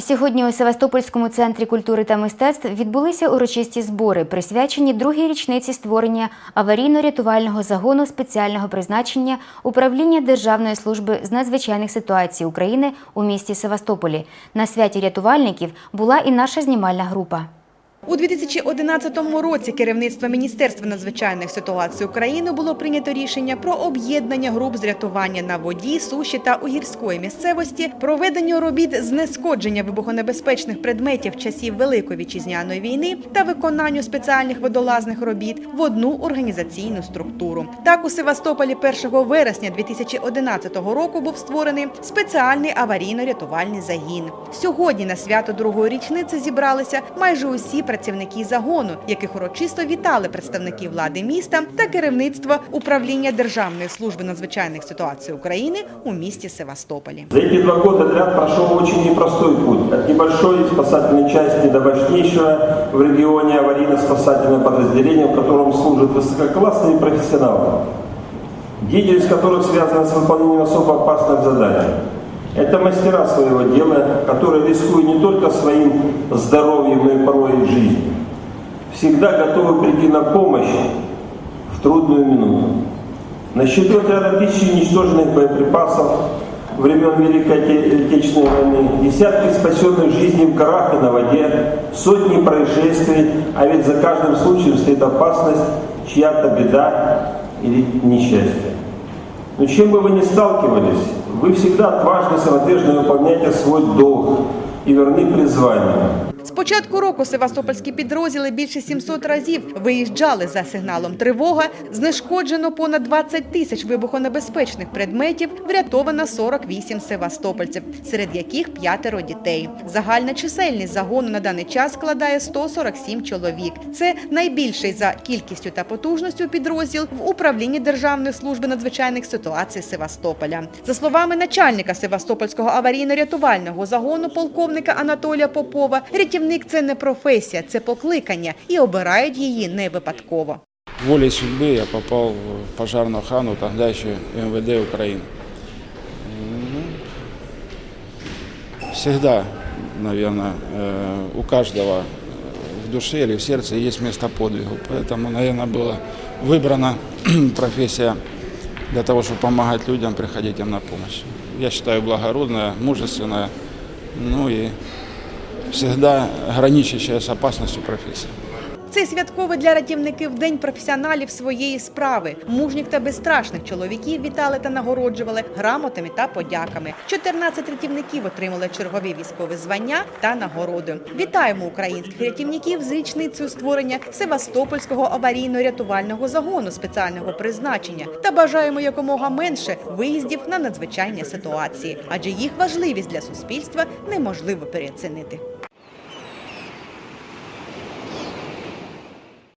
Сьогодні у Севастопольському центрі культури та мистецтв відбулися урочисті збори, присвячені другій річниці створення аварійно-рятувального загону спеціального призначення управління Державної служби з надзвичайних ситуацій України у місті Севастополі. На святі рятувальників була і наша знімальна група. У 2011 році керівництво Міністерства надзвичайних ситуацій України було прийнято рішення про об'єднання груп з рятування на воді, суші та у гірської місцевості, проведенню робіт з нескодження вибухонебезпечних предметів часів Великої вітчизняної війни та виконанню спеціальних водолазних робіт в одну організаційну структуру. Так у Севастополі 1 вересня 2011 року був створений спеціальний аварійно-рятувальний загін. Сьогодні на свято другої річниці зібралися майже усі працівники загону, яких урочисто вітали представники влади міста та керівництво управління Державної служби надзвичайних ситуацій України у місті Севастополі. За эти два года отряд прошел очень непростой путь. От небольшой спасательной части до мощнейшего в регионе аварийно-спасательного подразделения, в котором служат высококлассные профессионалы, деятельность которых связана с выполнением особо опасных заданий. Это мастера своего дела, которые, рискуя не только своим здоровьем, но и порой и жизнью, всегда готовы прийти на помощь в трудную минуту. На счету отряда тысячи уничтоженных боеприпасов времен Великой Оте- Отечественной войны, десятки спасенных жизней в горах и на воде, сотни происшествий, а ведь за каждым случаем стоит опасность, чья-то беда или несчастье. Но чем бы вы ни сталкивались, вы всегда отважно и самоотверженно выполняете свой долг и верны призванию. З початку року севастопольські підрозділи більше 700 разів виїжджали за сигналом тривога. Знешкоджено понад 20 тисяч вибухонебезпечних предметів, врятовано 48 севастопольців, серед яких п'ятеро дітей. Загальна чисельність загону на даний час складає 147 чоловік. Це найбільший за кількістю та потужністю підрозділ в управлінні Державної служби надзвичайних ситуацій Севастополя. За словами начальника Севастопольського аварійно-рятувального загону полковника Анатолія Попова, рятівник це не професія, це покликання, і обирають її не випадково. волей судьбы я попал в пожарную охрану, тогда еще МВД Украины. Ну, Всегда, наверное, э, у каждого в душе или в сердце есть место подвигу. Поэтому, наверное, была выбрана профессия для того, чтобы помогать людям, приходить им на помощь. Я считаю благородная, мужественная, ну и всегда граничащая с опасностью профессия. Це святковий для рятівників день професіоналів своєї справи. Мужніх та безстрашних чоловіків вітали та нагороджували грамотами та подяками. 14 рятівників отримали чергові військові звання та нагороди. Вітаємо українських рятівників з річницею створення Севастопольського аварійно-рятувального загону спеціального призначення та бажаємо якомога менше виїздів на надзвичайні ситуації, адже їх важливість для суспільства неможливо переоцінити.